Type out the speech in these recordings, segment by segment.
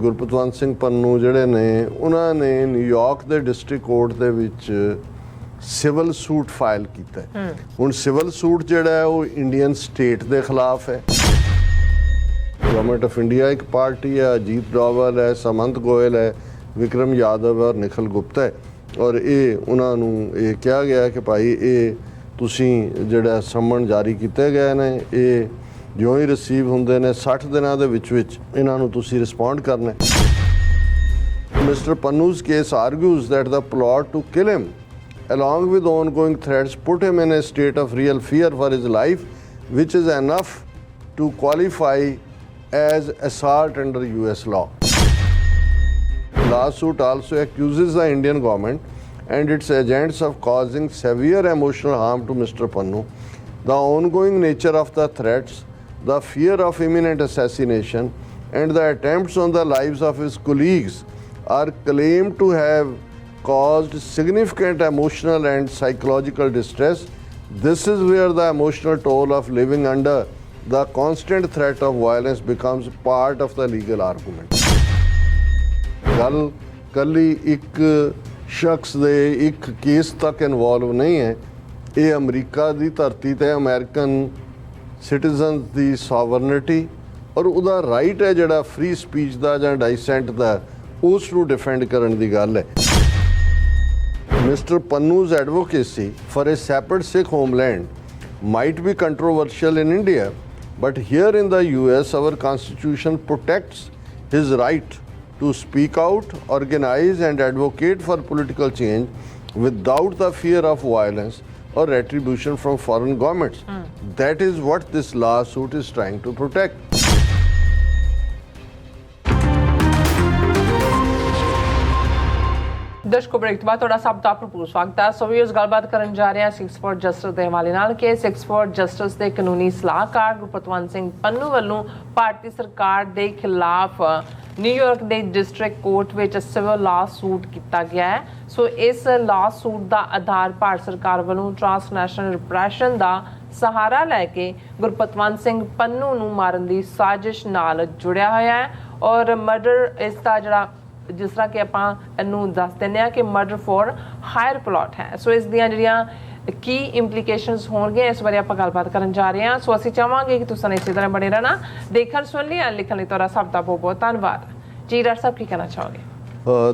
ਗੁਰਪਤਵੰਤ ਸਿੰਘ ਪੰਨੂ ਜਿਹੜੇ ਨੇ ਉਹਨਾਂ ਨੇ ਨਿਊਯਾਰਕ ਦੇ ਡਿਸਟ੍ਰਿਕਟ ਕੋਰਟ ਦੇ ਵਿੱਚ ਸਿਵਲ ਸੂਟ ਫਾਈਲ ਕੀਤਾ ਹੈ। ਹੁਣ ਸਿਵਲ ਸੂਟ ਜਿਹੜਾ ਹੈ ਉਹ ਇੰਡੀਅਨ ਸਟੇਟ ਦੇ ਖਿਲਾਫ ਹੈ। ਗਵਰਨਮੈਂਟ ਆਫ ਇੰਡੀਆ ਇੱਕ ਪਾਰਟੀ ਹੈ ਅਜੀਤ ਡੋਵਲ ਹੈ ਸਮੰਤ ਗੋਇਲ ਹੈ ਵਿਕਰਮ ਯਾਦਵ ਹੈ ਔਰ ਨਿਖਲ ਗੁਪਤਾ ਹੈ। ਔਰ ਇਹ ਉਹਨਾਂ ਨੂੰ ਇਹ ਕਿਹਾ ਗਿਆ ਕਿ ਭਾਈ ਇਹ ਤੁਸੀਂ ਜਿਹੜਾ ਸਮਨ ਜਾਰੀ ਕੀਤੇ ਗਏ ਨੇ ਇਹ ਜਿਉਂ ਹੀ ਰਿਸੀਵ ਹੁੰਦੇ ਨੇ 60 ਦਿਨਾਂ ਦੇ ਵਿੱਚ ਵਿੱਚ ਇਹਨਾਂ ਨੂੰ ਤੁਸੀਂ ਰਿਸਪੌਂਡ ਕਰਨਾ ਹੈ Mr. Pannu's case argues that the plot to kill him, along with ongoing threats, put him in a state of real fear for his life, which is enough to qualify as assault under US law. Lawsuit also accuses the Indian government and its agents of causing severe emotional harm to Mr. Pannu. The ongoing nature of the threats, the fear of imminent assassination, and the attempts on the lives of his colleagues are claimed to have caused significant emotional and psychological distress. This is where the emotional toll of living under the constant threat of violence becomes part of the legal argument. ਗੱਲ ਕੱਲੀ ਇੱਕ ਸ਼ਖਸ ਦੇ ਇੱਕ case ਤੱਕ involve ਨਹੀਂ ਹੈ ਇਹ ਅਮਰੀਕਾ ਦੀ ਧਰਤੀ ਤੇ ਅਮਰੀਕਨ ਸਿਟੀਜ਼ਨਸ ਦੀ ਸੋਵਰਨਿਟੀ ਔਰ ਉਹਦਾ ਰਾਈਟ ਹੈ ਜਿਹੜਾ ਫ੍ਰੀ ਸਪੀਚ ਦਾ ਜਾਂ ਡਾਈਸੈਂਟ ਦਾ ਉਸ ਨੂੰ ਡਿਫੈਂਡ ਕਰਨ ਦੀ ਗੱਲ ਹੈ Mr. Pannu's advocacy for a separate Sikh homeland might be controversial in India, but here in the US, our constitution protects his right to speak out, organize, and advocate for political change without the fear of violence or retribution from foreign governments. That is what this lawsuit is trying to protect. ਦਰਸ਼ਕੋ break ਤੋਂ ਬਾਅਦ ਤੁਹਾਡਾ ਸਭ ਦਾ ਭਰਪੂਰ ਸਵਾਗਤ ਹੈ ਸੋ ਵੀ ਇਸ ਗੱਲਬਾਤ ਕਰਨ ਜਾ ਰਹੇ ਹਾਂ 6 ਫੋਰ ਜਸਟਿਸ ਦੇ ਹਵਾਲੇ ਨਾਲ ਕਿ 6 ਫੋਰ ਜਸਟਿਸ ਦੇ ਕਾਨੂੰਨੀ ਸਲਾਹਕਾਰ ਗੁਰਪਤਵੰਤ ਸਿੰਘ ਪੰਨੂ ਵੱਲੋਂ ਭਾਰਤੀ ਸਰਕਾਰ ਦੇ ਖਿਲਾਫ ਨਿਊਯਾਰਕ ਦੇ ਡਿਸਟ੍ਰਿਕਟ ਕੋਰਟ ਵਿੱਚ ਸਿਵਲ ਲਾ ਸੂਟ ਕੀਤਾ ਗਿਆ ਹੈ। ਸੋ ਇਸ ਲਾ ਸੂਟ ਦਾ ਆਧਾਰ ਭਾਰਤ ਸਰਕਾਰ ਵੱਲੋਂ ਟ੍ਰਾਂਸਨੈਸ਼ਨਲ ਰਿਪਰੈਸ਼ਨ ਦਾ ਸਹਾਰਾ ਲੈ ਕੇ ਗੁਰਪਤਵੰਤ ਸਿੰਘ ਪੰਨੂ ਨੂੰ ਮਾਰਨ ਦੀ ਸਾਜ਼ਿਸ਼ ਨਾਲ ਜੁੜਿਆ ਹੋਇਆ ਹੈ। ਔਰ ਮਰਡਰ ਇਸ ਦਾ ਜਿਹੜਾ, ਜਿਸ ਤਰ੍ਹਾਂ ਕਿ ਆਪਾਂ ਇਹਨੂੰ ਦੱਸ ਦਿੰਦੇ ਆ ਕਿ ਮਰਡਰ ਫੋਰ ਹਾਇਰ ਪਲਾਟ ਹੈ। ਸੋ ਇਸ ਦੀਆਂ ਜਿਹੜੀਆਂ ਕੀ ਇੰਪਲੀਕੇਸ਼ਨਸ ਹੋਣਗੇ? ਇਸ ਬਾਰੇ ਆਪਾਂ ਗੱਲਬਾਤ ਕਰਨ ਜਾ ਰਹੇ ਹਾਂ। ਸੋ ਅਸੀਂ ਚਾਹਾਂਗੇ ਕਿ ਤੁਸੀਂ ਇਸੇ ਤਰ੍ਹਾਂ ਬਣੇ ਰਹਿਣਾ। ਦੇਖਣ ਸੁਣ ਲਈ ਲਿਖਣ ਲਈ ਤੁਹਾਡਾ ਸਭ ਦਾ ਬਹੁਤ ਬਹੁਤ ਧੰਨਵਾਦ। ਜੀ, ਡਾਕਟਰ ਸਾਹਿਬ, ਕੀ ਕਹਿਣਾ ਚਾਹੋਗੇ?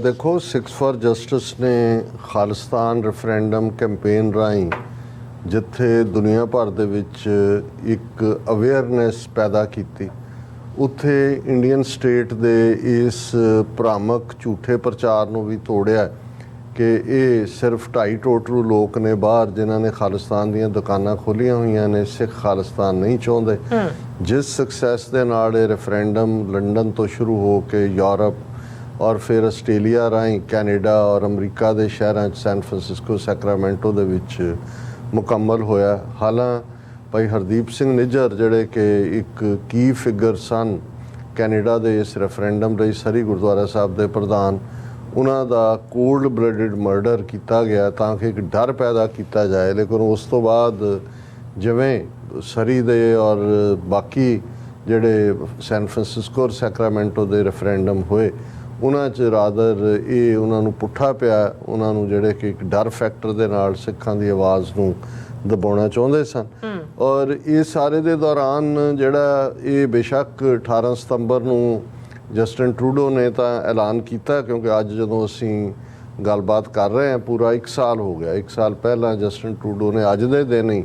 ਦੇਖੋ 6 ਫॉर ਜਸਟਿਸ ਨੇ ਖਾਲਿਸਤਾਨ ਰੈਫਰੈਂਡਮ ਕੈਂਪੇਨ ਰਾਹੀਂ ਜਿੱਥੇ ਦੁਨੀਆ ਭਰ ਦੇ ਵਿੱਚ ਇੱਕ ਅਵੇਅਰਨੈਸ ਪੈਦਾ ਕੀਤੀ, ਉੱਥੇ ਇੰਡੀਅਨ ਸਟੇਟ ਦੇ ਇਸ ਭ੍ਰਾਮਕ ਝੂਠੇ ਪ੍ਰਚਾਰ ਨੂੰ ਵੀ ਤੋੜਿਆ ਕਿ ਇਹ ਸਿਰਫ ਢਾਈ ਟੋਟਰੂ ਲੋਕ ਨੇ ਬਾਹਰ ਜਿਨ੍ਹਾਂ ਨੇ ਖਾਲਿਸਤਾਨ ਦੀਆਂ ਦੁਕਾਨਾਂ ਖੋਲੀਆਂ ਹੋਈਆਂ ਨੇ ਸਿੱਖ ਖਾਲਿਸਤਾਨ ਨਹੀਂ ਚਾਹੁੰਦੇ। ਜਿਸ ਸਕਸੈਸ ਦੇ ਨਾਲ ਇਹ ਰੈਫਰੈਂਡਮ ਲੰਡਨ ਤੋਂ ਸ਼ੁਰੂ ਹੋ ਕੇ ਯੂਰਪ ਔਰ ਫਿਰ ਆਸਟ੍ਰੇਲੀਆ ਰਾਹੀਂ ਕੈਨੇਡਾ ਔਰ ਅਮਰੀਕਾ ਦੇ ਸ਼ਹਿਰਾਂ 'ਚ ਸੈਨ ਫਰਾਂਸਿਸਕੋ ਸੈਕਰਾਮੈਂਟੋ ਦੇ ਵਿੱਚ ਮੁਕੰਮਲ ਹੋਇਆ। ਹਾਲਾਂ ਭਾਈ ਹਰਦੀਪ ਸਿੰਘ ਨਿੱਜਰ ਜਿਹੜੇ ਕਿ ਇੱਕ ਕੀ ਫਿਗਰ ਸਨ ਕੈਨੇਡਾ ਦੇ ਇਸ ਰੈਫਰੈਂਡਮ ਲਈ ਸਰੀ ਗੁਰਦੁਆਰਾ ਸਾਹਿਬ ਦੇ ਪ੍ਰਧਾਨ ਉਹਨਾਂ ਦਾ ਕੋਲਡ ਬਲੱਡਡ ਮਰਡਰ ਕੀਤਾ ਗਿਆ ਤਾਂ ਕਿ ਇੱਕ ਡਰ ਪੈਦਾ ਕੀਤਾ ਜਾਏ। ਲੇਕਿਨ ਉਸ ਤੋਂ ਬਾਅਦ ਜਿਵੇਂ ਸਰੀ ਦੇ ਔਰ ਬਾਕੀ ਜਿਹੜੇ ਸੈਨ ਫਰਾਂਸਿਸਕੋ ਔਰ ਸੈਕਰਾਮੈਂਟੋ ਦੇ ਰੈਫਰੈਂਡਮ ਹੋਏ ਉਹਨਾਂ 'ਚ ਰਾਦਰ ਇਹ ਉਹਨਾਂ ਨੂੰ ਪੁੱਠਾ ਪਿਆ ਉਹਨਾਂ ਨੂੰ ਜਿਹੜੇ ਕਿ ਇੱਕ ਡਰ ਫੈਕਟਰ ਦੇ ਨਾਲ ਸਿੱਖਾਂ ਦੀ ਆਵਾਜ਼ ਨੂੰ ਦਬਾਉਣਾ ਚਾਹੁੰਦੇ ਸਨ। ਔਰ ਇਹ ਸਾਰੇ ਦੇ ਦੌਰਾਨ ਜਿਹੜਾ ਇਹ ਬੇਸ਼ੱਕ 18 ਸਤੰਬਰ ਨੂੰ ਜਸਟਨ ਟਰੂਡੋ ਨੇ ਤਾਂ ਐਲਾਨ ਕੀਤਾ ਕਿਉਂਕਿ ਅੱਜ ਜਦੋਂ ਅਸੀਂ ਗੱਲਬਾਤ ਕਰ ਰਹੇ ਹਾਂ ਪੂਰਾ 1 ਸਾਲ ਹੋ ਗਿਆ। 1 ਸਾਲ ਪਹਿਲਾਂ ਜਸਟਨ ਟਰੂਡੋ ਨੇ ਅੱਜ ਦੇ ਦਿਨ ਹੀ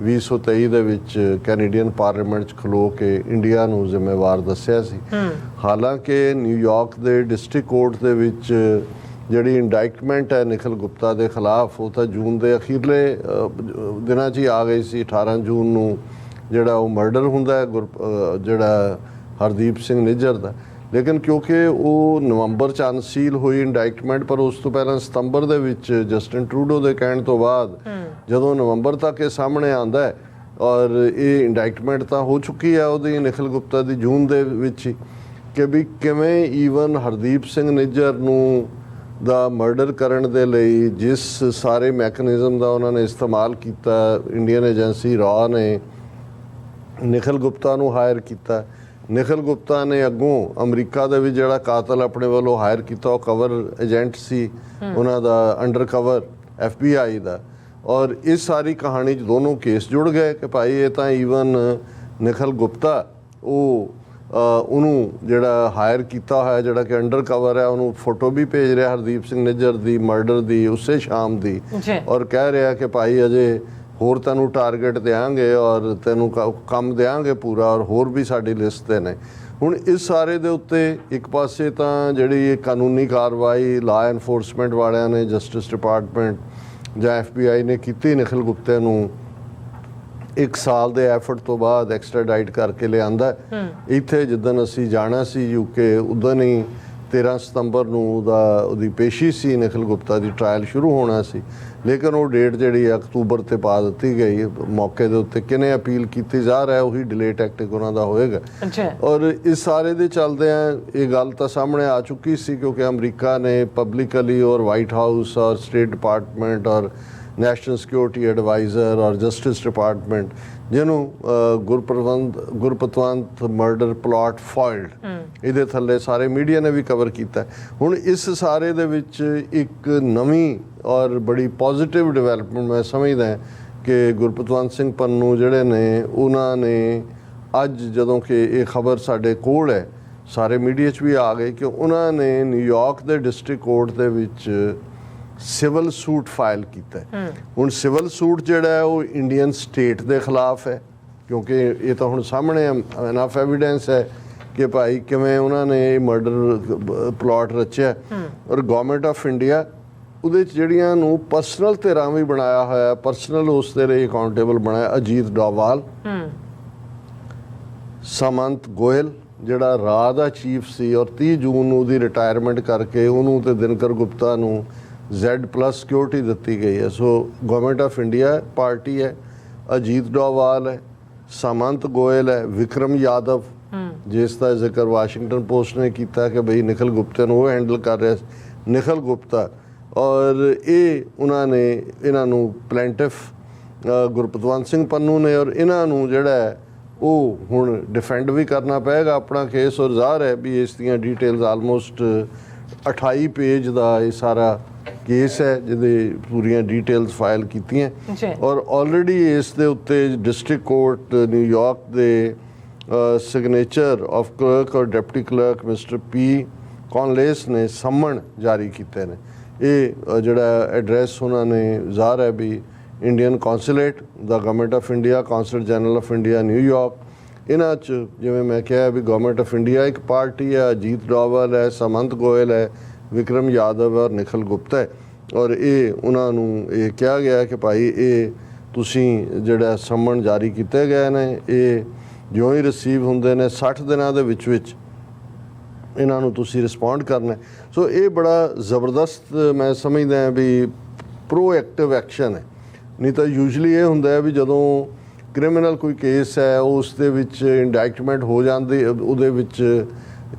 2023 ਦੇ ਵਿੱਚ ਕੈਨੇਡੀਅਨ ਪਾਰਲੀਮੈਂਟ 'ਚ ਖਲੋ ਕੇ ਇੰਡੀਆ ਨੂੰ ਜ਼ਿੰਮੇਵਾਰ ਦੱਸਿਆ ਸੀ। ਹਾਲਾਂਕਿ ਨਿਊਯਾਰਕ ਦੇ ਡਿਸਟ੍ਰਿਕਟ ਕੋਰਟ ਦੇ ਵਿੱਚ ਜਿਹੜੀ ਇੰਡਾਈਕਮੈਂਟ ਹੈ ਨਿਖਲ ਗੁਪਤਾ ਦੇ ਖਿਲਾਫ ਉਹ ਤਾਂ ਜੂਨ ਦੇ ਅਖੀਰਲੇ ਦਿਨਾਂ 'ਚ ਹੀ ਆ ਗਈ ਸੀ। 18 ਜੂਨ ਨੂੰ ਜਿਹੜਾ ਉਹ ਮਰਡਰ ਹੁੰਦਾ ਹੈ ਜਿਹੜਾ ਹਰਦੀਪ ਸਿੰਘ ਨਿੱਜਰ ਦਾ ਲੇਕਿਨ ਕਿਉਂਕਿ ਉਹ ਨਵੰਬਰ ਚ ਅਨਸੀਲ ਹੋਈ ਇੰਡਾਈਕਮੈਂਟ ਪਰ ਉਸ ਤੋਂ ਪਹਿਲਾਂ ਸਤੰਬਰ ਦੇ ਵਿੱਚ ਜਸਟਨ ਟਰੂਡੋ ਦੇ ਕਹਿਣ ਤੋਂ ਬਾਅਦ ਜਦੋਂ ਨਵੰਬਰ ਤੱਕ ਇਹ ਸਾਹਮਣੇ ਆਂਦਾ ਹੈ ਔਰ ਇਹ ਇੰਡਾਈਕਮੈਂਟ ਤਾਂ ਹੋ ਚੁੱਕੀ ਹੈ ਉਹਦੀ ਨਿਖਲ ਗੁਪਤਾ ਦੀ ਜੂਨ ਦੇ ਵਿੱਚ ਹੀ ਕਿ ਵੀ ਕਿਵੇਂ ਈਵਨ ਹਰਦੀਪ ਸਿੰਘ ਨਿੱਜਰ ਨੂੰ ਦਾ ਮਰਡਰ ਕਰਨ ਦੇ ਲਈ ਜਿਸ ਸਾਰੇ ਮੈਕੈਨਿਜ਼ਮ ਦਾ ਉਹਨਾਂ ਨੇ ਇਸਤੇਮਾਲ ਕੀਤਾ ਇੰਡੀਅਨ ਏਜੰਸੀ ਰਾ ਨੇ ਨਿਖਲ ਗੁਪਤਾ ਨੂੰ ਹਾਇਰ ਕੀਤਾ ਨਿਖਲ ਗੁਪਤਾ ਨੇ ਅੱਗੋਂ ਅਮਰੀਕਾ ਦਾ ਵੀ ਜਿਹੜਾ ਕਾਤਲ ਆਪਣੇ ਵੱਲੋਂ ਹਾਇਰ ਕੀਤਾ ਉਹ ਕਵਰ ਏਜੰਟ ਸੀ ਉਹਨਾਂ ਦਾ ਅੰਡਰ ਕਵਰ FBI ਦਾ। ਔਰ ਇਸ ਸਾਰੀ ਕਹਾਣੀ 'ਚ ਦੋਨੋਂ ਕੇਸ ਜੁੜ ਗਏ ਕਿ ਭਾਈ ਇਹ ਤਾਂ ਈਵਨ ਨਿਖਲ ਗੁਪਤਾ ਉਹ ਉਹਨੂੰ ਜਿਹੜਾ ਹਾਇਰ ਕੀਤਾ ਹੋਇਆ ਜਿਹੜਾ ਕਿ ਅੰਡਰ ਕਵਰ ਹੈ ਉਹਨੂੰ ਫੋਟੋ ਵੀ ਭੇਜ ਰਿਹਾ ਹਰਦੀਪ ਸਿੰਘ ਨਿੱਜਰ ਦੀ ਮਰਡਰ ਦੀ ਉਸੇ ਸ਼ਾਮ ਦੀ। ਔਰ ਕਹਿ ਰਿਹਾ ਕਿ ਭਾਈ ਅਜੇ ਹੋਰ ਤੈਨੂੰ ਟਾਰਗੇਟ ਦੇਾਂਗੇ ਔਰ ਤੈਨੂੰ ਕੰਮ ਦੇਾਂਗੇ ਪੂਰਾ ਔਰ ਹੋਰ ਵੀ ਸਾਡੀ ਲਿਸਟ ਤੇ ਨੇ ਹੁਣ ਇਸ ਸਾਰੇ ਦੇ ਉੱਤੇ ਇੱਕ ਪਾਸੇ ਤਾਂ ਜਿਹੜੀ ਇਹ ਕਾਨੂੰਨੀ ਕਾਰਵਾਈ ਲਾ ਐਨਫੋਰਸਮੈਂਟ ਵਾਲਿਆਂ ਨੇ ਜਸਟਿਸ ਡਿਪਾਰਟਮੈਂਟ ਜਾਂ FBI ਨੇ ਕੀਤੀ ਨਿਖਿਲ ਗੁਪਤੇ ਨੂੰ ਇੱਕ ਸਾਲ ਦੇ ਐਫਰਟ ਤੋਂ ਬਾਅਦ ਐਕਸਟ੍ਰਾਡਾਈਟ ਕਰਕੇ ਲਿਆਂਦਾ। ਇੱਥੇ ਜਿੱਦਣ ਅਸੀਂ ਜਾਣਾ ਸੀ ਯੂਕੇ ਉਦੋਂ ਹੀ 13 ਸਤੰਬਰ ਨੂੰ ਉਹਦਾ ਉਹਦੀ ਪੇਸ਼ੀ ਸੀ ਨਿਖਿਲ ਗੁਪਤਾ ਦੀ ਟ੍ਰਾਇਲ ਸ਼ੁਰੂ ਹੋਣਾ ਸੀ। ਲੇਕਿਨ ਉਹ ਡੇਟ ਜਿਹੜੀ ਅਕਤੂਬਰ ਤੇ ਪਾ ਦਿੱਤੀ ਗਈ। ਮੌਕੇ ਦੇ ਉੱਤੇ ਕਿਨੇ ਅਪੀਲ ਕੀਤੀ? ਜਾ ਰਿਹਾ ਉਹੀ ਡਿਲੇ ਟੈਕਟਿਕ ਉਹਨਾਂ ਦਾ ਹੋਏਗਾ। ਔਰ ਇਸ ਸਾਰੇ ਦੇ ਚੱਲਦੇ ਆ ਇਹ ਗੱਲ ਤਾਂ ਸਾਹਮਣੇ ਆ ਚੁੱਕੀ ਸੀ ਕਿਉਂਕਿ ਅਮਰੀਕਾ ਨੇ ਪਬਲਿਕਲੀ ਔਰ ਵਾਈਟ ਹਾਊਸ ਔਰ ਸਟੇਟ ਡਿਪਾਰਟਮੈਂਟ ਔਰ ਨੈਸ਼ਨਲ ਸਿਕਿਉਰਿਟੀ ਐਡਵਾਈਜ਼ਰ ਔਰ ਜਸਟਿਸ ਡਿਪਾਰਟਮੈਂਟ ਜਿਹਨੂੰ ਅ, ਗੁਰਪ੍ਰਬੰਧ ਗੁਰਪਤਵੰਤ ਮਰਡਰ ਪਲਾਟ ਫਾਈਲਡ ਇਹਦੇ ਥੱਲੇ ਸਾਰੇ ਮੀਡੀਆ ਨੇ ਵੀ ਕਵਰ ਕੀਤਾ। ਹੁਣ ਇਸ ਸਾਰੇ ਦੇ ਵਿੱਚ ਇੱਕ ਨਵੀਂ ਔਰ ਬੜੀ ਪੋਜ਼ਿਟਿਵ ਡਿਵੈਲਪਮੈਂਟ ਮੈਂ ਸਮਝਦਾ ਹਾਂ ਕਿ ਗੁਰਪਤਵੰਤ ਸਿੰਘ ਪੰਨੂ ਜਿਹੜੇ ਨੇ ਉਹਨਾਂ ਨੇ ਅੱਜ ਜਦੋਂ ਕਿ ਇਹ ਖਬਰ ਸਾਡੇ ਕੋਲ ਹੈ ਸਾਰੇ ਮੀਡੀਆ 'ਚ ਵੀ ਆ ਗਈ ਕਿ ਉਹਨਾਂ ਨੇ ਨਿਊਯਾਰਕ ਦੇ ਡਿਸਟ੍ਰਿਕਟ ਕੋਰਟ ਦੇ ਵਿੱਚ ਸਿਵਲ ਸੂਟ ਫਾਈਲ ਕੀਤਾ ਹੁਣ ਸਿਵਲ ਸੂਟ ਜਿਹੜਾ ਉਹ ਇੰਡੀਅਨ ਸਟੇਟ ਦੇ ਖਿਲਾਫ ਹੈ, ਕਿਉਂਕਿ ਇਹ ਤਾਂ ਹੁਣ ਸਾਹਮਣੇ ਐਨਫ ਐਵੀਡੈਂਸ ਹੈ ਕਿ ਭਾਈ ਕਿਵੇਂ ਉਹਨਾਂ ਨੇ ਇਹ ਮਰਡਰ ਪਲਾਟ ਰਚਿਆ ਔਰ ਗਵਰਨਮੈਂਟ ਆਫ ਇੰਡੀਆ ਉਹਦੇ ਚ ਜਿਹੜੀਆਂ ਨੂੰ ਪਰਸਨਲ ਧਿਰਾਂ ਵੀ ਬਣਾਇਆ ਹੋਇਆ ਪਰਸਨਲ ਉਸ ਦੇ ਲਈ ਅਕਾਊਂਟੇਬਲ ਬਣਾਇਆ ਅਜੀਤ ਡੋਵਾਲ, ਸਮੰਤ ਗੋਇਲ, ਜਿਹੜਾ ਰਾਹ ਦਾ ਚੀਫ ਸੀ, ਔਰ 30 ਜੂਨ ਨੂੰ ਉਹਦੀ ਰਿਟਾਇਰਮੈਂਟ ਕਰਕੇ ਉਹਨੂੰ ਤੇ ਦਿਨਕਰ ਗੁਪਤਾ ਨੂੰ Z+ ਸਿਕਿਉਰਿਟੀ ਦਿੱਤੀ ਗਈ ਹੈ। So government of India party ਹੈ ਅਜੀਤ ਡੋਵਾਲ ਹੈ ਸਮੰਤ ਗੋਇਲ ਹੈ ਵਿਕਰਮ ਯਾਦਵ। ਜਿਸ ਦਾ ਜ਼ਿਕਰ ਵਾਸ਼ਿੰਗਟਨ ਪੋਸਟ ਨੇ ਕੀਤਾ ਕਿ ਬਈ ਨਿਖਲ ਗੁਪਤਾ ਨੂੰ ਉਹ ਹੈਂਡਲ ਕਰ ਰਿਹਾ। ਨਿਖਲ ਗੁਪਤਾ। ਔਰ ਇਹ ਉਹਨਾਂ ਨੇ ਇਹਨਾਂ ਨੂੰ ਪਲੈਂਟਿਫ ਗੁਰਪਤਵੰਤ ਸਿੰਘ ਪੰਨੂ ਨੇ ਔਰ ਇਹਨਾਂ ਨੂੰ ਜਿਹੜਾ ਹੈ ਉਹ ਹੁਣ ਡਿਫੈਂਡ ਵੀ ਕਰਨਾ ਪਏਗਾ ਆਪਣਾ ਕੇਸ ਔਰ ਜ਼ਾਹਰ ਹੈ ਵੀ ਇਸ ਦੀਆਂ ਡਿਟੇਲਸ ਆਲਮੋਸਟ 28 ਪੇਜ ਦਾ ਇਹ ਸਾਰਾ ਕੇਸ ਹੈ ਜਿਹਦੇ ਪੂਰੀਆਂ ਡਿਟੇਲਸ ਫਾਈਲ ਕੀਤੀਆਂ। ਔਰ ਆਲਰੇਡੀ ਇਸ ਦੇ ਉੱਤੇ ਡਿਸਟ੍ਰਿਕਟ ਕੋਰਟ ਨਿਊਯਾਰਕ ਦੇ ਸਿਗਨੇਚਰ ਆਫ ਕਲਰਕ ਔਰ deputy clerk mister P Conless ਨੇ ਸੰਮਣ ਜਾਰੀ ਕੀਤੇ ਨੇ। ਇਹ ਜਿਹੜਾ ਐਡਰੈਸ ਉਹਨਾਂ ਨੇ ਜ਼ਾਹਰ ਹੈ ਵੀ Indian consulate the government of India consul general of India New York ਇਹਨਾਂ ਚ ਜਿਵੇਂ ਮੈਂ ਕਿਹਾ ਵੀ ਗਵਰਨਮੈਂਟ ਆਫ ਇੰਡੀਆ ਇੱਕ ਪਾਰਟੀ ਹੈ ਅਜੀਤ ਡੋਵਲ ਹੈ ਸਮੰਤ ਗੋਇਲ ਹੈ ਵਿਕਰਮ ਯਾਦਵ ਔਰ ਨਿਖਲ ਗੁਪਤਾ ਹੈ। ਔਰ ਇਹ ਉਹਨਾਂ ਨੂੰ ਇਹ ਕਿਹਾ ਗਿਆ ਕਿ ਭਾਈ ਇਹ ਤੁਸੀਂ ਜਿਹੜਾ ਸੰਮਣ ਜਾਰੀ ਕੀਤੇ ਗਏ ਨੇ, ਇਹ ਜਿਉਂ ਹੀ ਰਿਸੀਵ ਹੁੰਦੇ ਨੇ 60 ਦਿਨਾਂ ਦੇ ਵਿੱਚ ਵਿੱਚ ਇਹਨਾਂ ਨੂੰ ਤੁਸੀਂ ਰਿਸਪੌਂਡ ਕਰਨਾ ਸੋ ਇਹ ਬੜਾ ਜ਼ਬਰਦਸਤ ਮੈਂ ਸਮਝਦਾ ਹਾਂ ਵੀ ਪ੍ਰੋਐਕਟਿਵ ਐਕਸ਼ਨ ਹੈ। ਨਹੀਂ ਤਾਂ ਯੂਜੂਲੀ ਇਹ ਹੁੰਦਾ ਹੈ ਵੀ ਜਦੋਂ ਕ੍ਰਿਮੀਨਲ ਕੋਈ ਕੇਸ ਹੈ, ਉਸ ਦੇ ਵਿੱਚ ਇੰਡਾਇਕਟਮੈਂਟ ਹੋ ਜਾਂਦੀ, ਉਹਦੇ ਵਿੱਚ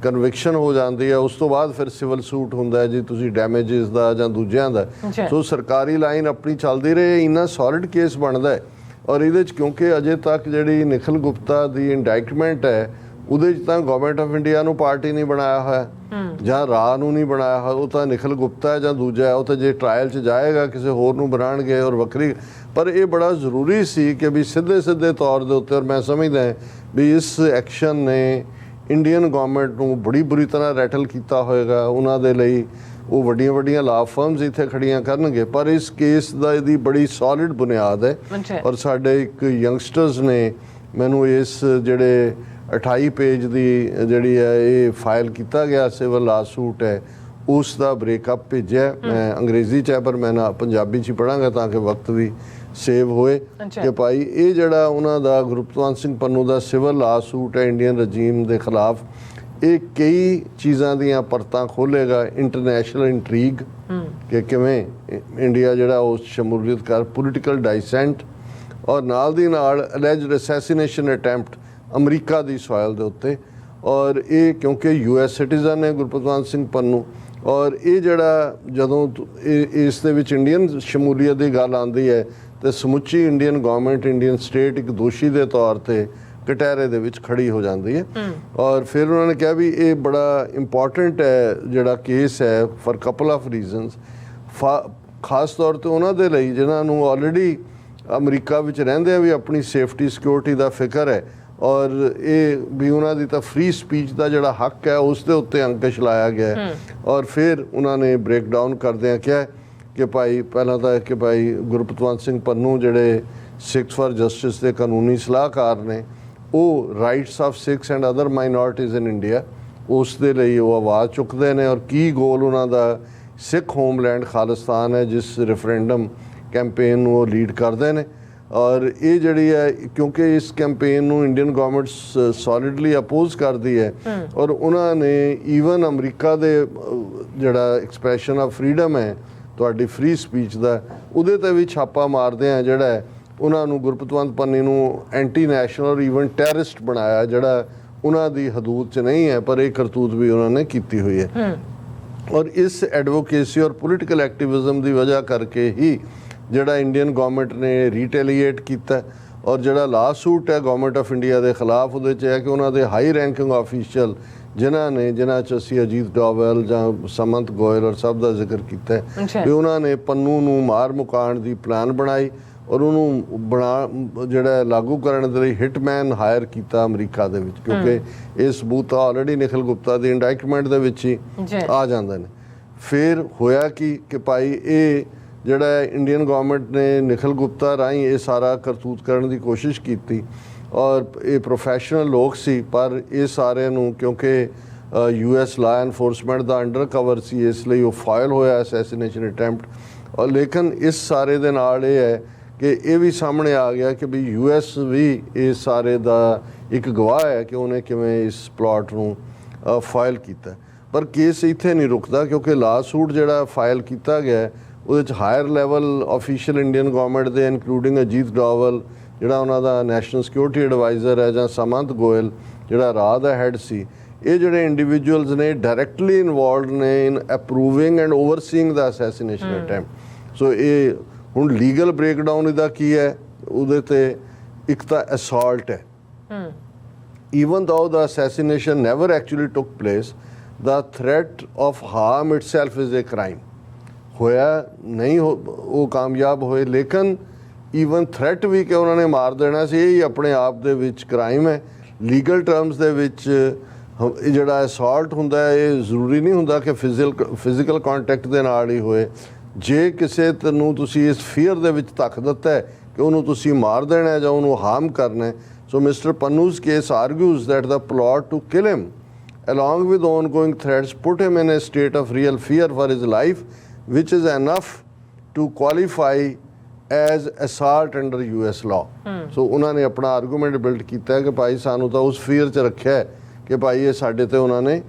ਕਨਵਿਕਸ਼ਨ ਹੋ ਜਾਂਦੀ ਹੈ ਉਸ ਤੋਂ ਬਾਅਦ ਫਿਰ ਸਿਵਲ ਸੂਟ ਹੁੰਦਾ ਹੈ ਜੀ ਤੁਸੀਂ ਡੈਮੇजेस ਦਾ ਜਾਂ ਦੂਜਿਆਂ ਦਾ। ਸੋ ਸਰਕਾਰੀ ਲਾਈਨ ਆਪਣੀ ਚੱਲਦੀ ਰਹੇ ਇੰਨਾ ਸੋਲਿਡ ਕੇਸ ਬਣਦਾ ਹੈ। ਔਰ ਇਹਦੇ ਚ ਕਿਉਂਕਿ ਅਜੇ ਤੱਕ ਜਿਹੜੀ ਨਿਖਲ ਗੁਪਤਾ ਦੀ ਇੰਡਾਇਕਟਮੈਂਟ ਹੈ ਉਹਦੇ ਚ ਤਾਂ ਗਵਰਨਮੈਂਟ ਆਫ ਇੰਡੀਆ ਨੂੰ ਪਾਰਟੀ ਨਹੀਂ ਬਣਾਇਆ ਹੋਇਆ। ਜਾਂ ਰਾਹ ਨੂੰ ਨਹੀਂ ਬਣਾਇਆ ਹੋਇਆ ਉਹ ਤਾਂ ਨਿਖਲ ਗੁਪਤਾ ਹੈ ਜਾਂ ਦੂਜਾ ਹੈ ਉਹ ਤਾਂ ਜੇ ਟ੍ਰਾਇਲ 'ਚ ਜਾਏਗਾ ਕਿਸੇ ਹੋਰ ਨੂੰ ਬਣਾਉਣਗੇ ਔਰ ਵੱਖਰੀ। ਪਰ ਇਹ ਬੜਾ ਜ਼ਰੂਰੀ ਸੀ ਕਿ ਵੀ ਸਿੱਧੇ ਸਿੱਧੇ ਤੌਰ ਦੇ ਉੱਤੇ ਔਰ ਮੈਂ ਸਮਝਦਾ ਹਾਂ ਵੀ ਇਸ ਐਕਸ਼ਨ ਨੇ ਇੰਡੀਅਨ ਗਵਰਨਮੈਂਟ ਨੂੰ ਬੜੀ ਬੁਰੀ ਤਰ੍ਹਾਂ ਰੈਟਲ ਕੀਤਾ ਹੋਏਗਾ। ਉਹਨਾਂ ਦੇ ਲਈ ਉਹ ਵੱਡੀਆਂ ਵੱਡੀਆਂ ਲਾ ਫਰਮਸ ਇੱਥੇ ਖੜੀਆਂ ਕਰਨਗੇ। ਪਰ ਇਸ ਕੇਸ ਦਾ ਇਹਦੀ ਬੜੀ ਸੋਲਿਡ ਬੁਨਿਆਦ ਹੈ। ਔਰ ਸਾਡੇ ਇੱਕ ਯੰਗਸਟਰਸ ਨੇ ਮੈਨੂੰ ਇਸ ਜਿਹੜੇ 28 ਪੇਜ ਦੀ ਜਿਹੜੀ ਹੈ ਇਹ ਫਾਈਲ ਕੀਤਾ ਗਿਆ ਸਿਵਲ ਲਾਸੂਟ ਹੈ ਉਸ ਦਾ ਬ੍ਰੇਕਅਪ ਭੇਜਿਆ। ਮੈਂ ਅੰਗਰੇਜ਼ੀ ਚ ਹੈ ਪਰ ਮੈਂ ਨਾ ਪੰਜਾਬੀ ਚ ਪੜਾਂਗਾ ਤਾਂ ਕਿ ਵਕਤ ਵੀ ਸੇਵ ਹੋਏ। ਕਿ ਭਾਈ ਇਹ ਜਿਹੜਾ ਉਹਨਾਂ ਦਾ ਗੁਰਪਤਵੰਤ ਸਿੰਘ ਪੰਨੂ ਦਾ ਸਿਵਲ ਲਾਸੂਟ ਹੈ ਇੰਡੀਅਨ ਰਜੀਮ ਦੇ ਖਿਲਾਫ ਇਹ ਕਈ ਚੀਜ਼ਾਂ ਦੀਆਂ ਪਰਤਾਂ ਖੋਲੇਗਾ ਇੰਟਰਨੈਸ਼ਨਲ ਇੰਟਰੀਗ ਕਿ ਕਿਵੇਂ ਇੰਡੀਆ ਜਿਹੜਾ ਉਹ ਸ਼ਮੂਲੀਅਤ ਕਰ ਪੋਲੀਟੀਕਲ ਡਾਈਸੈਂਟ ਔਰ ਨਾਲ ਦੀ ਨਾਲ ਅਲੈਜਡ ਅਸੈਸੀਨੇਸ਼ਨ ਅਟੈਂਪਟ ਅਮਰੀਕਾ ਦੀ ਸੋਇਲ ਦੇ ਉੱਤੇ ਔਰ ਇਹ ਕਿਉਂਕਿ ਯੂਐਸ ਸਿਟੀਜ਼ਨ ਹੈ ਗੁਰਪਤਵੰਤ ਸਿੰਘ ਪੰਨੂ ਔਰ ਇਹ ਜਿਹੜਾ ਜਦੋਂ ਇਸ ਦੇ ਵਿੱਚ ਇੰਡੀਅਨ ਸ਼ਮੂਲੀਅਤ ਦੀ ਗੱਲ ਆਉਂਦੀ ਹੈ ਤੇ ਸਮੁੱਚੀ ਇੰਡੀਅਨ ਗਵਰਨਮੈਂਟ ਇੰਡੀਅਨ ਸਟੇਟ ਇੱਕ ਦੋਸ਼ੀ ਦੇ ਤੌਰ ਤੇ ਕਟਹਿਰੇ ਦੇ ਵਿੱਚ ਖੜੀ ਹੋ ਜਾਂਦੀ ਹੈ। ਔਰ ਫਿਰ ਉਹਨਾਂ ਨੇ ਕਿਹਾ ਵੀ ਇਹ ਬੜਾ ਇੰਪੋਰਟੈਂਟ ਹੈ ਜਿਹੜਾ ਕੇਸ ਹੈ ਫॉर ਕਪਲ ਆਫ ਰੀਜ਼ਨਸ ਖਾਸ ਤੌਰ ਤੇ ਉਹਨਾਂ ਦੇ ਲਈ ਜਿਨ੍ਹਾਂ ਨੂੰ ਆਲਰੇਡੀ ਅਮਰੀਕਾ ਵਿੱਚ ਰਹਿੰਦੇ ਆ ਵੀ ਆਪਣੀ ਸੇਫਟੀ ਸਿਕਿਉਰਿਟੀ ਦਾ ਫਿਕਰ ਹੈ। ਔਰ ਇਹ ਵੀ ਉਹਨਾਂ ਦੀ ਤਾਂ ਫ੍ਰੀ ਸਪੀਚ ਦਾ ਜਿਹੜਾ ਹੱਕ ਹੈ ਉਸ ਦੇ ਉੱਤੇ ਅੰਕਸ਼ ਲਾਇਆ ਗਿਆ ਔਰ ਫਿਰ ਉਹਨਾਂ ਨੇ ਬ੍ਰੇਕ ਡਾਊਨ ਕਰਦਿਆਂ ਕਿਹਾ ਕਿ ਭਾਈ ਪਹਿਲਾਂ ਤਾਂ ਕਿ ਭਾਈ ਗੁਰਪਤਵੰਤ ਸਿੰਘ ਪੰਨੂ ਜਿਹੜੇ ਸਿਕਸ ਫਾਰ ਜਸਟਿਸ ਦੇ ਕਾਨੂੰਨੀ ਸਲਾਹਕਾਰ ਨੇ ਉਹ rights of Sikhs and other minorities in India ਉਸ ਦੇ ਲਈ ਉਹ ਆਵਾਜ਼ ਚੁੱਕਦੇ ਨੇ ਔਰ ਕੀ ਗੋਲ ਉਹਨਾਂ ਦਾ ਸਿੱਖ ਹੋਮਲੈਂਡ ਖਾਲਿਸਤਾਨ ਹੈ ਜਿਸ ਰੈਫਰੈਂਡਮ ਕੈਂਪੇਨ ਨੂੰ ਉਹ ਲੀਡ ਕਰਦੇ ਨੇ ਔਰ ਇਹ ਜਿਹੜੀ ਹੈ ਕਿਉਂਕਿ ਇਸ ਕੈਂਪੇਨ ਨੂੰ ਇੰਡੀਅਨ ਗਵਰਨਮੈਂਟ ਸੋਲਿਡਲੀ ਅਪੋਜ਼ ਕਰਦੀ ਹੈ ਔਰ ਉਹਨਾਂ ਨੇ ਈਵਨ ਅਮਰੀਕਾ ਦੇ ਜਿਹੜਾ ਐਕਸਪ੍ਰੈਸ਼ਨ ਆਫ ਫਰੀडम ਹੈ ਤੁਹਾਡੀ ਫ੍ਰੀ ਸਪੀਚ ਦਾ ਉਹਦੇ ਤੇ ਵੀ ਛਾਪਾ ਮਾਰਦੇ ਆ ਜਿਹੜਾ ਉਹਨਾਂ ਨੂੰ ਗੁਰਪਤਵੰਤ ਪੰਨੀ ਨੂੰ ਐਂਟੀ ਨੈਸ਼ਨਲ ਔਰ ਈਵਨ ਟੈਰਰਿਸਟ ਬਣਾਇਆ ਜਿਹੜਾ ਉਹਨਾਂ ਦੀ ਹਦੂਦ 'ਚ ਨਹੀਂ ਹੈ ਪਰ ਇਹ ਕਰਤੂਤ ਵੀ ਉਹਨਾਂ ਨੇ ਕੀਤੀ ਹੋਈ ਹੈ। ਔਰ ਇਸ ਐਡਵੋਕੇਸੀ ਔਰ ਪੋਲੀਟੀਕਲ ਐਕਟਿਵਿਜ਼ਮ ਦੀ ਵਜ੍ਹਾ ਕਰਕੇ ਹੀ ਜਿਹੜਾ ਇੰਡੀਅਨ ਗਵਰਨਮੈਂਟ ਨੇ ਰੀਟੈਲੀਏਟ ਕੀਤਾ ਔਰ ਜਿਹੜਾ ਲਾ ਸੂਟ ਹੈ ਗਵਰਨਮੈਂਟ ਆਫ ਇੰਡੀਆ ਦੇ ਖਿਲਾਫ ਉਹਦੇ ਚ ਹੈ ਕਿ ਉਹਨਾਂ ਦੇ ਹਾਈ ਰੈਂਕਿੰਗ ਆਫੀਸ਼ੀਅਲ ਜਿਨ੍ਹਾਂ ਨੇ ਜਿਨ੍ਹਾਂ ਚ ਅਸੀਂ ਅਜੀਤ ਡੋਵਲ ਜਾਂ ਸਮੰਤ ਗੋਇਲ ਔਰ ਸਭ ਦਾ ਜ਼ਿਕਰ ਕੀਤਾ ਵੀ ਉਹਨਾਂ ਨੇ ਪੰਨੂ ਨੂੰ ਮਾਰ ਮੁਕਾਉਣ ਦੀ ਪਲਾਨ ਬਣਾਈ ਔਰ ਉਹਨੂੰ ਬਣਾ ਜਿਹੜਾ ਲਾਗੂ ਕਰਨ ਦੇ ਲਈ ਹਿਟਮੈਨ ਹਾਇਰ ਕੀਤਾ ਅਮਰੀਕਾ ਦੇ ਵਿੱਚ ਕਿਉਂਕਿ ਇਹ ਸਬੂਤ ਆਲਰੇਡੀ ਨਿਖਲ ਗੁਪਤਾ ਦੀ ਇੰਡਾਈਟਮੈਂਟ ਦੇ ਵਿੱਚ ਹੀ। ਆ ਜਾਂਦੇ ਨੇ। ਫਿਰ ਹੋਇਆ ਕੀ ਕਿ ਭਾਈ ਇਹ ਜਿਹੜਾ ਇੰਡੀਅਨ ਗਵਰਨਮੈਂਟ ਨੇ ਨਿਖਲ ਗੁਪਤਾ ਰਾਹੀਂ ਇਹ ਸਾਰਾ ਕਰਤੂਤ ਕਰਨ ਦੀ ਕੋਸ਼ਿਸ਼ ਕੀਤੀ ਔਰ ਇਹ ਪ੍ਰੋਫੈਸ਼ਨਲ ਲੋਕ ਸੀ, ਪਰ ਇਹ ਸਾਰਿਆਂ ਨੂੰ ਕਿਉਂਕਿ ਯੂ ਐਸ ਲਾ ਐਨਫੋਰਸਮੈਂਟ ਦਾ ਅੰਡਰ ਕਵਰ ਸੀ, ਇਸ ਲਈ ਉਹ ਫਾਇਲ ਹੋਇਆ ਅਸੈਸੀਨੇਸ਼ਨ ਅਟੈਂਪਟ ਔਰ ਲੇਕਿਨ ਇਸ ਸਾਰੇ ਦੇ ਨਾਲ ਇਹ ਹੈ ਕਿ ਇਹ ਵੀ ਸਾਹਮਣੇ ਆ ਗਿਆ ਕਿ ਵੀ ਯੂ ਐਸ ਵੀ ਇਸ ਸਾਰੇ ਦਾ ਇੱਕ ਗਵਾਹ ਹੈ ਕਿ ਉਹਨੇ ਕਿਵੇਂ ਇਸ ਪਲਾਟ ਨੂੰ ਫਾਈਲ ਕੀਤਾ। ਪਰ ਕੇਸ ਇੱਥੇ ਨਹੀਂ ਰੁਕਦਾ ਕਿਉਂਕਿ ਲਾ ਸੂਟ ਜਿਹੜਾ ਫਾਈਲ ਕੀਤਾ ਗਿਆ, ਉਹਦੇ ਚ higher level official Indian government ਦੇ ਇਨਕਲੂਡਿੰਗ ਅਜੀਤ ਡਾਵਲ ਜਿਹੜਾ ਉਹਨਾਂ ਦਾ ਨੈਸ਼ਨਲ ਸਿਕਿਉਰਿਟੀ ਐਡਵਾਈਜ਼ਰ ਹੈ ਜਾਂ ਸਮੰਤ ਗੋਇਲ ਜਿਹੜਾ ਰਾਹ ਦਾ ਹੈਡ ਸੀ ਇਹ ਜਿਹੜੇ ਇੰਡੀਵਿਜੂਅਲਸ ਨੇ ਡਾਇਰੈਕਟਲੀ ਇਨਵੋਲਡ ਨੇ in approving and overseeing the assassination attempt so ਇਹ ਹੁਣ ਲੀਗਲ ਬ੍ਰੇਕਡਾਊਨ ਇਹਦਾ ਕੀ ਹੈ? ਉਹਦੇ ਤੇ ਇੱਕ ਤਾਂ ਅਸਾਲਟ ਹੈ। even though the assassination never actually took place, the threat of harm itself is a crime. ਹੋਇਆ ਨਹੀਂ ਉਹ ਕਾਮਯਾਬ ਹੋਏ ਲੇਕਿਨ ਈਵਨ ਥ੍ਰੈਟ ਵੀ ਕਿ ਉਹਨਾਂ ਨੇ ਮਾਰ ਦੇਣਾ ਸੀ ਇਹ ਹੀ ਆਪਣੇ ਆਪ ਦੇ ਵਿੱਚ ਕ੍ਰਾਈਮ ਹੈ ਲੀਗਲ ਟਰਮਸ ਦੇ ਵਿੱਚ ਹ- ਇਹ ਜਿਹੜਾ ਅਸਾਲਟ ਹੁੰਦਾ ਹੈ ਇਹ ਜ਼ਰੂਰੀ ਨਹੀਂ ਹੁੰਦਾ ਕਿ ਫਿਜ਼ੀਕਲ ਫਿਜ਼ੀਕਲ ਕੰਟੈਕਟ ਦੇ ਨਾਲ ਹੀ ਹੋਏ ਜੇ ਕਿਸੇ ਨੂੰ ਤੁਸੀਂ ਇਸ ਫੀਅਰ ਦੇ ਵਿੱਚ ਧੱਕ ਦਿੱਤਾ ਹੈ ਕਿ ਉਹਨੂੰ ਤੁਸੀਂ ਮਾਰ ਦੇਣਾ ਜਾਂ ਉਹਨੂੰ ਹਾਰਮ ਕਰਨਾ so mister Mr. Case case argues ਦਾ the to to kill him, along with ongoing threats, put him in a state of real fear for his life, which is enough to qualify as assault under US law. So ਉਹਨਾਂ ਨੇ ਆਪਣਾ argument build ਕੀਤਾ ਕਿ ਭਾਈ ਸਾਨੂੰ ਤਾਂ ਉਸ fear 'ਚ ਰੱਖਿਆ ਹੈ ਕਿ ਭਾਈ ਇਹ ਸਾਡੇ ਤੇ ਉਹਨਾਂ ਨੇ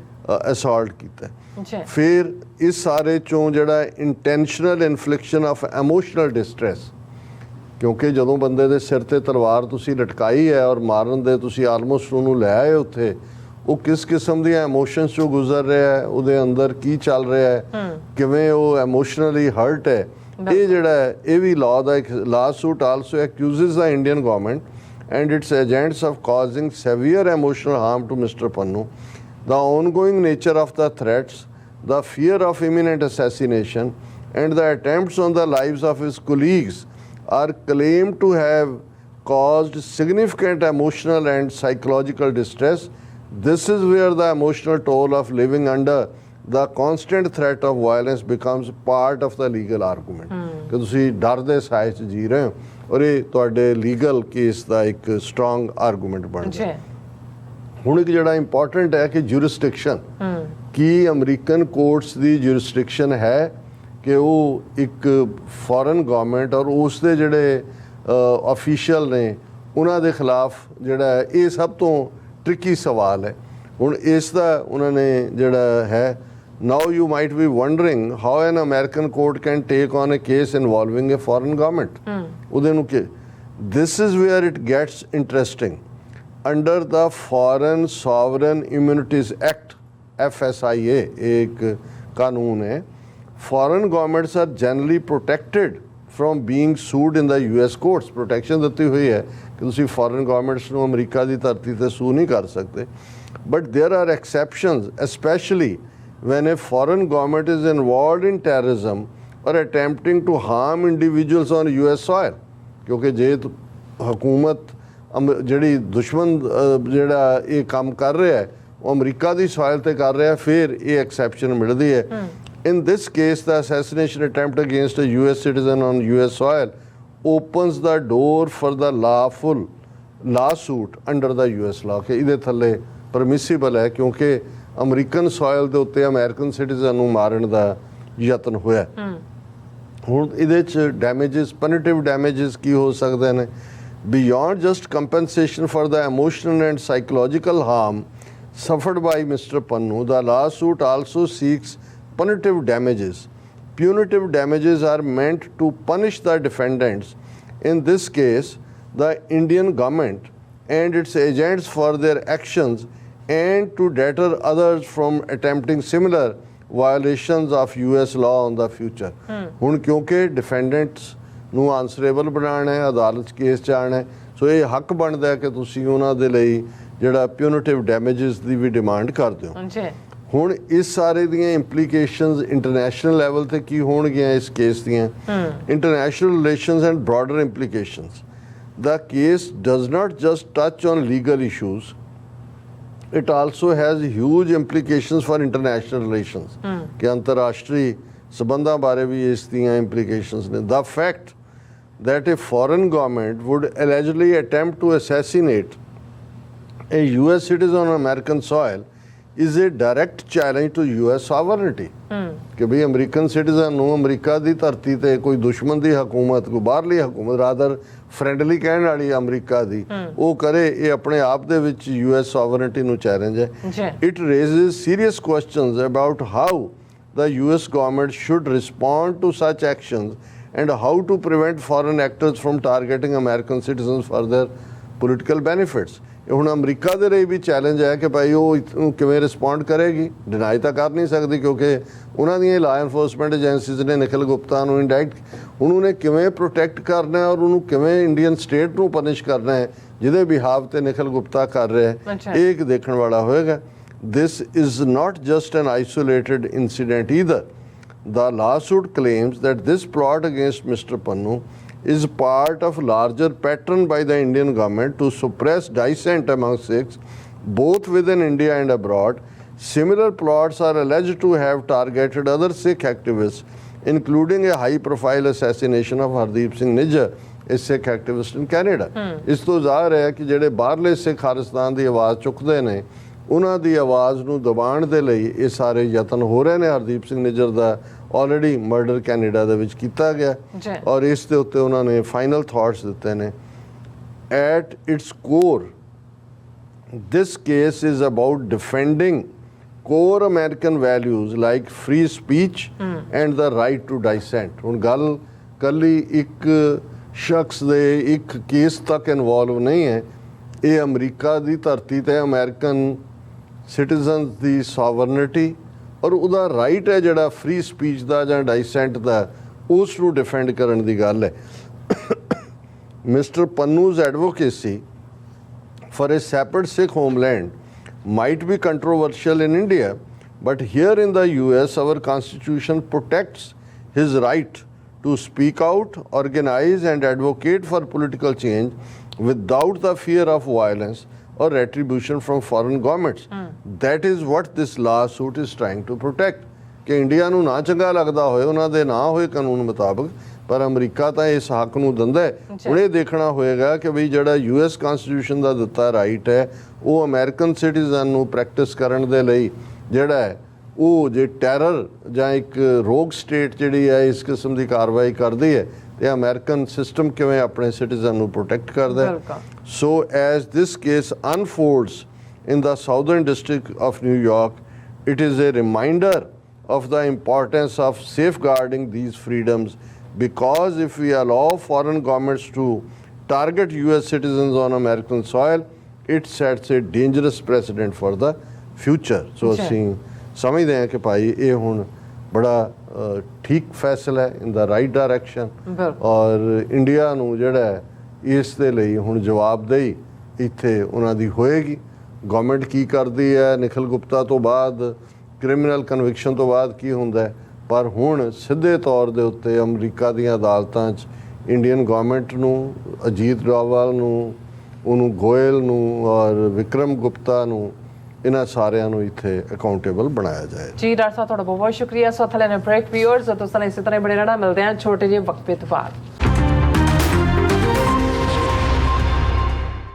ਅਸਾਲਟ ਕੀਤਾ ਫਿਰ ਇਸ ਸਾਰੇ ਚੋਂ ਜਿਹੜਾ intentional infliction of emotional distress ਕਿਉਂਕਿ ਜਦੋਂ ਬੰਦੇ ਦੇ ਸਿਰ ਤੇ ਤਲਵਾਰ ਤੁਸੀਂ ਲਟਕਾਈ ਹੈ ਔਰ ਮਾਰਨ ਦੇ ਤੁਸੀਂ ਆਲਮੋਸਟ ਉਹਨੂੰ ਲੈ ਆਏ ਉੱਥੇ ਉਹ ਕਿਸ ਕਿਸਮ ਦੀਆਂ ਇਮੋਸ਼ਨਸ ਚੋਂ ਗੁਜ਼ਰ ਰਿਹਾ ਹੈ ਉਹਦੇ ਅੰਦਰ ਕੀ ਚੱਲ ਰਿਹਾ ਹੈ ਕਿਵੇਂ ਉਹ ਇਮੋਸ਼ਨਲੀ ਹਰਟ ਹੈ ਇਹ ਜਿਹੜਾ ਹੈ ਇਹ ਵੀ ਲਾਅ ਦਾ ਇੱਕ lawsuit also accuses the Indian government and its agents of causing severe emotional harm to Mr. Pannu. The ongoing nature of the threats, the fear of imminent assassination, and the attempts on the lives of his colleagues are claimed to have caused significant emotional and psychological distress. This is where the emotional toll of living under the constant threat of violence becomes part of the legal argument. ਕਿ ਤੁਸੀਂ ਡਰ ਦੇ ਸਾਏ 'ਚ ਜੀ ਰਹੇ ਹੋ ਔਰ ਇਹ ਤੁਹਾਡੇ ਲੀਗਲ ਕੇਸ ਦਾ ਇੱਕ ਸਟਰੋਂਗ ਆਰਗੂਮੈਂਟ ਬਣ ਗਿਆ। ਹੁਣ ਇੱਕ ਜਿਹੜਾ ਇੰਪੋਰਟੈਂਟ ਹੈ ਕਿ ਜੁਰਿਸਡਿਕਸ਼ਨ ਕੀ ਅਮਰੀਕਨ ਕੋਰਟਸ ਦੀ ਜੁਰਿਸਡਿਕਸ਼ਨ ਹੈ ਕਿ ਉਹ ਇੱਕ ਫੋਰਨ ਗਵਰਨਮੈਂਟ ਔਰ ਉਸ ਦੇ ਜਿਹੜੇ ਅਫੀਸ਼ੀਅਲ ਨੇ ਉਹਨਾਂ ਦੇ ਖਿਲਾਫ ਜਿਹੜਾ ਇਹ ਸਭ ਤੋਂ ਟ੍ਰਿਕੀ ਸਵਾਲ ਹੈ। ਹੁਣ ਇਸ ਦਾ ਉਹਨਾਂ ਨੇ ਜਿਹੜਾ ਹੈ now you might be wondering how an American court can take on a case involving a foreign government ਉਹਦੇ ਨੂੰ ਕਿ this is where it gets interesting under the Foreign Sovereign Immunities Act FSIA एक कानून है foreign governments are generally protected from being sued in the US courts protection ਦਿੱਤੀ ਹੋਈ ਹੈ ਕਿ ਤੁਸੀਂ ਫੋਰਨ ਗਵਰਨਮੈਂਟਸ ਨੂੰ ਅਮਰੀਕਾ ਦੀ ਧਰਤੀ ਤੇ ਸੂ ਨਹੀਂ ਕਰ ਸਕਦੇ but there are exceptions especially when a foreign government is involved in terrorism or attempting to harm individuals on US soil ਕਿਉਂਕਿ ਜੇ ਹਕੂਮਤ ਜਿਹੜੀ ਦੁਸ਼ਮਣ ਜਿਹੜਾ ਇਹ ਕੰਮ ਕਰ ਰਿਹਾ ਹੈ ਉਹ ਅਮਰੀਕਾ ਦੀ ਸੋਇਲ ਤੇ ਕਰ ਰਿਹਾ ਫਿਰ ਇਹ ਐਕਸੈਪਸ਼ਨ ਮਿਲਦੀ ਹੈ in this case the assassination attempt against uh US citizen on US soil opens the door for the lawful lawsuit under the US law ਕਿ ਇਹਦੇ ਥੱਲੇ ਪਰਮਿਸਿਬਲ ਹੈ ਕਿਉਂਕਿ ਅਮਰੀਕਨ ਸੋਇਲ ਦੇ ਉੱਤੇ ਅਮਰੀਕਨ ਸਿਟੀਜ਼ਨ ਨੂੰ ਮਾਰਨ ਦਾ ਯਤਨ ਹੋਇਆ ਹੁਣ ਇਹਦੇ ਚ ਡੈਮੇजेस ਪਨਿਟਿਵ ਡੈਮੇजेस ਕੀ ਹੋ ਸਕਦੇ ਨੇ beyond just compensation for the emotional and psychological harm suffered by mister Pannu the lawsuit also seeks punitive damages. Punitive damages are meant to punish the defendants, in this case, the Indian government and its agents for their actions and to deter others from attempting similar violations of US law in the future. ਹੁਣ ਕਿਉਂਕਿ ਡਿਫੈਂਡੈਂਟਸ ਨੂੰ answerable ਬਣਾਉਣਾ ਹੈ ਅਦਾਲਤ 'ਚ case ਚਾਣਾ ਹੈ ਸੋ ਇਹ ਹੱਕ ਬਣਦਾ ਹੈ ਕਿ ਤੁਸੀਂ ਉਹਨਾਂ ਦੇ ਲਈ ਜਿਹੜਾ ਪਿਊਨਿਟਿਵ ਡੈਮੇजेस ਦੀ ਵੀ ਡਿਮਾਂਡ ਕਰਦੇ ਹੋ। ਜੀ ਹੁਣ ਇਸ ਸਾਰੇ ਦੀਆਂ ਇੰਪਲੀਕੇਸ਼ਨਸ ਇੰਟਰਨੈਸ਼ਨਲ ਲੈਵਲ ਤੇ ਕੀ ਹੋਣਗੀਆਂ ਇਸ ਕੇਸ ਦੀਆਂ? International relations and broader implications the case does not just touch on legal issues it also has huge implications for international relations. Hmm. कि अंतर्राष्ट्रीय संबंधा बारे भी इसदियाँ implications the fact that a foreign government would allegedly attempt to assassinate a US citizen on American soil is a direct challenge to US sovereignty ਕਿ ਵੀ American citizen ਨੂੰ America ਦੀ ਧਰਤੀ ਤੇ ਕੋਈ ਦੁਸ਼ਮਣ ਦੀ ਹਕੂਮਤ ਕੋਈ ਬਾਹਰਲੀ ਹਕੂਮਤ ਰਾਦਰ ਫ੍ਰੈਂਡਲੀ ਕਹਿਣ ਵਾਲੀ ਅਮਰੀਕਾ ਦੀ ਉਹ ਕਰੇ ਇਹ ਆਪਣੇ ਆਪ ਦੇ ਵਿੱਚ ਯੂਐਸ ਸੋਵਰਨਟੀ ਨੂੰ ਚੈਲੰਜ ਹੈ it raises serious questions about how the US government should respond to such actions and how to prevent foreign actors from targeting American citizens for their political benefits. ਇਹ ਹੁਣ America ਦੇ ਲਈ ਵੀ challenge ਹੈ ਕਿ ਭਾਈ ਉਹ ਕਿਵੇਂ respond ਕਰੇਗੀ? Deny ਤਾਂ ਕਰ ਨਹੀਂ ਸਕਦੀ ਕਿਉਂਕਿ ਉਹਨਾਂ ਦੀਆਂ ਲਾ ਐਨਫੋਰਸਮੈਂਟ ਏਜੰਸੀਜ਼ ਨੇ ਨਿਖਿਲ ਗੁਪਤਾ ਨੂੰ ਹੁਣ ਉਹਨੇ ਕਿਵੇਂ ਪ੍ਰੋਟੈਕਟ ਕਰਨਾ ਹੈ ਔਰ ਉਹਨੂੰ ਕਿਵੇਂ ਇੰਡੀਅਨ ਸਟੇਟ ਨੂੰ ਪਨਿਸ਼ ਕਰਨਾ ਹੈ ਜਿਹਦੇ ਬਿਹਾਵ ਤੇ ਨਿਖਿਲ ਗੁਪਤਾ ਕਰ ਰਿਹਾ ਹੈ। ਇਹ ਇੱਕ ਦੇਖਣ ਵਾਲਾ ਹੋਏਗਾ। This is not just an isolated incident either. The lawsuit claims that this plot against mr pannu is part of larger pattern by the indian government to suppress dissent among sikhs both within india and abroad similar plots are alleged to have targeted other sikh activists including a high profile assassination of hardeep singh nijjar a sikh activist in canada ਇਸ ਤੋਂ ਜ਼ਾਹਰ ਹੈ ਕਿ ਜਿਹੜੇ ਬਾਹਰਲੇ ਸਿੱਖ ਖਾਲਿਸਤਾਨ ਦੀ ਆਵਾਜ਼ ਚੁੱਕਦੇ ਨੇ ਉਹਨਾਂ ਦੀ ਆਵਾਜ਼ ਨੂੰ ਦਬਾਉਣ ਦੇ ਲਈ ਇਹ ਸਾਰੇ ਯਤਨ ਹੋ ਰਹੇ ਨੇ ਹਰਦੀਪ ਸਿੰਘ ਨਿੱਜਰ ਦਾ ਆਲਰੇਡੀ ਮਰਡਰ ਕੈਨੇਡਾ ਦੇ ਵਿੱਚ ਕੀਤਾ ਗਿਆ। ਔਰ ਇਸ ਦੇ ਉੱਤੇ ਉਹਨਾਂ ਨੇ ਫਾਈਨਲ ਥਾਟਸ ਦਿੱਤੇ ਨੇ at its core this case is about defending core American values like free speech and the right to dissent. ਹੁਣ ਗੱਲ ਕੱਲੀ ਇੱਕ ਸ਼ਖਸ ਦੇ ਇੱਕ ਕੇਸ ਤੱਕ ਇਨਵੋਲਵ ਨਹੀਂ ਹੈ ਇਹ ਅਮਰੀਕਾ ਦੀ ਧਰਤੀ ਤੇ ਅਮਰੀਕਨ ਸਿਟੀਜ਼ਨਸ ਦੀ ਸੋਵਰਨਿਟੀ ਔਰ ਉਹਦਾ ਰਾਈਟ ਹੈ ਜਿਹੜਾ ਫ੍ਰੀ ਸਪੀਚ ਦਾ ਜਾਂ ਡਾਈਸੈਂਟ ਦਾ ਉਸ ਨੂੰ ਡਿਫੈਂਡ ਕਰਨ ਦੀ ਗੱਲ ਹੈ mister Pannu's advocacy for a separate Sikh homeland might be controversial in India, but here in the US, our constitution protects his right to speak out, organize, and advocate for political change without the fear of violence or retribution from foreign governments. That is what this lawsuit is trying to protect. ਕਿ India ਨੂੰ ਨਾ ਚੰਗਾ ਲੱਗਦਾ ਹੋਏ ਉਹਨਾਂ ਦੇ ਨਾ ਹੋਏ ਕਾਨੂੰਨ ਮੁਤਾਬਕ ਪਰ ਅਮਰੀਕਾ ਤਾਂ ਇਸ ਹੱਕ ਨੂੰ ਦਿੰਦਾ ਹੈ ਹੁਣ ਇਹ ਦੇਖਣਾ ਹੋਏਗਾ ਕਿ ਵੀ ਜਿਹੜਾ ਯੂਐਸ ਕਨਸਟੀਟਿਊਸ਼ਨ ਦਾ ਦਿੱਤਾ ਰਾਈਟ ਹੈ ਉਹ ਅਮਰੀਕਨ ਸਿਟੀਜ਼ਨ ਨੂੰ ਪ੍ਰੈਕਟਿਸ ਕਰਨ ਦੇ ਲਈ ਜਿਹੜਾ ਹੈ ਉਹ ਜੇ ਟੈਰਰ ਜਾਂ ਇੱਕ ਰੋਗ ਸਟੇਟ ਜਿਹੜੀ ਹੈ ਇਸ ਕਿਸਮ ਦੀ ਕਾਰਵਾਈ ਕਰਦੀ ਹੈ ਤੇ ਅਮਰੀਕਨ ਸਿਸਟਮ ਕਿਵੇਂ ਆਪਣੇ ਸਿਟੀਜ਼ਨ ਨੂੰ ਪ੍ਰੋਟੈਕਟ ਕਰਦਾ ਹੈ ਬਿਲਕੁਲ। So, as this case unfolds in the southern district of New York, it is a reminder of the importance of safeguarding these freedoms because if we allow foreign governments to target US citizens on American soil, it sets a dangerous precedent for the future. So, ਜੀ। ਅਸੀਂ ਸਮਝਦੇ ਹਾਂ ਕਿ ਭਾਈ ਇਹ ਹੁਣ ਬੜਾ ਠੀਕ ਫੈਸਲਾ ਹੈ ਇਨ ਦਾ ਰਾਈਟ ਡਾਇਰੈਕਸ਼ਨ ਔਰ ਇੰਡੀਆ ਨੂੰ ਜਿਹੜਾ ਇਸ ਦੇ ਲਈ ਹੁਣ ਜਵਾਬਦੇਹੀ ਇੱਥੇ ਉਹਨਾਂ ਦੀ ਹੋਏਗੀ। ਗਵਰਨਮੈਂਟ ਕੀ ਕਰਦੀ ਹੈ ਨikhil ਗੁਪਤਾ ਤੋਂ ਬਾਅਦ ਕ੍ਰਿਮੀਨਲ ਕਨਵਿਕਸ਼ਨ ਤੋਂ ਬਾਅਦ ਕੀ ਹੁੰਦਾ ਪਰ ਹੁਣ ਸਿੱਧੇ ਤੌਰ ਦੇ ਉੱਤੇ ਅਮਰੀਕਾ ਦੀਆਂ ਅਦਾਲਤਾਂ 'ਚ ਇੰਡੀਅਨ ਗਵਰਨਮੈਂਟ ਨੂੰ ਅਜੀਤ ਡੋਵਾਲ ਨੂੰ ਉਹਨੂੰ ਗੋਇਲ ਨੂੰ ਔਰ ਵਿਕਰਮ ਗੁਪਤਾ ਨੂੰ ਇਹਨਾਂ ਸਾਰਿਆਂ ਨੂੰ ਇੱਥੇ ਅਕਾਊਂਟੇਬਲ ਬਣਾਇਆ ਜਾਏ। ਜੀ, ਡਾਕਟਰ ਸਾਹਿਬ, ਤੁਹਾਡਾ ਬਹੁਤ ਬਹੁਤ ਸ਼ੁਕਰੀਆ। ਸੋ, ਥਲੇ ਨੇ ਬ੍ਰੇਕ ਵਿਊਅਰਸ ਤੁਸੀਂ ਇਸੇ ਤਰ੍ਹਾਂ ਹੀ ਬੜੇ ਰਹਿਣਾ। ਮਿਲਦੇ ਹਾਂ ਛੋਟੇ ਜਿਹੇ ਵਕਫੇ ਤੋਂ ਬਾਅਦ।